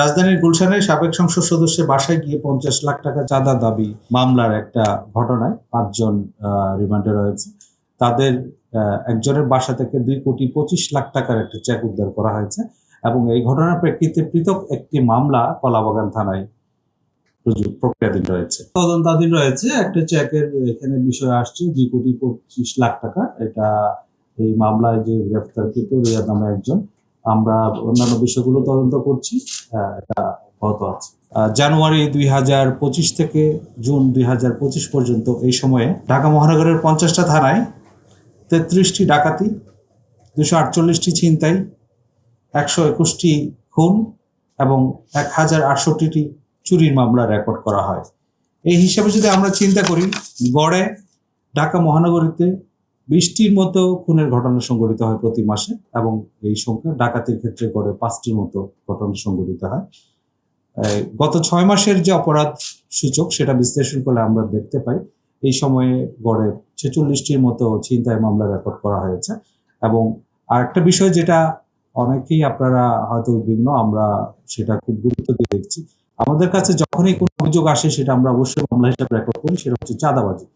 রাজধানীর গুলশানের সাবেক সংসদ সদস্যের বাসায় গিয়ে পঞ্চাশ লাখ টাকা চাঁদা দাবি মামলার একটা ঘটনায় পাঁচজন রিমান্ডে রয়েছে। তাদের একজনের বাসা থেকে দুই কোটি পঁচিশ লাখ টাকার একটা চেক উদ্ধার করা হয়েছে এবং এই ঘটনার প্রেক্ষিতে পৃথক একটি মামলা কলাবাগান থানায় প্রক্রিয়াধীন রয়েছে। তদন্তাধীন রয়েছে, একটা চেকের এখানে বিষয় আসছে, দুই কোটি পঁচিশ লাখ টাকা। এটা এই মামলায় যে গ্রেফতারকৃত রিয়াদ নামে একজন আমরা অন্যান্য বিষয়গুলো তদন্ত করছি আহ, এটা আছে। জানুয়ারি দুই হাজার পঁচিশ থেকে জুন দুই হাজার পঁচিশ পর্যন্ত এই সময়ে ঢাকা মহানগরের পঞ্চাশটা থানায় তেত্রিশটি ডাকাতি দুশো আটচল্লিশটি ছিনতাই একশো একুশটি খুন এবং এক হাজার আটষট্টিটি চুরির মামলা রেকর্ড করা হয়। এই হিসাবে যদি আমরা চিন্তা করি গড়ে ঢাকা মহানগরীতে বিশটির মতো খুনের ঘটনা সংঘটিত হয় প্রতি মাসে এবং এই সংখ্যা ডাকাতির ক্ষেত্রে গড়ে পাঁচটির মতো ঘটনা সংঘটিত হয়। গত ছয় মাসের যে অপরাধ সূচক সেটা বিশ্লেষণ করলে আমরা দেখতে পাই, এই সময়ে গড়ে ছেচল্লিশটির মতো ছিনতাই মামলা রেকর্ড করা হয়েছে এবং আরেকটা বিষয় যেটা অনেকেই আপনারা হয়তো উদ্বিগ্ন, আমরা সেটা খুব গুরুত্ব দিয়ে দেখছি। আমাদের কাছে যখনই কোনো অভিযোগ আসে সেটা আমরা অবশ্যই মামলা হিসাবে রেকর্ড করি, সেটা হচ্ছে চাঁদাবাজি।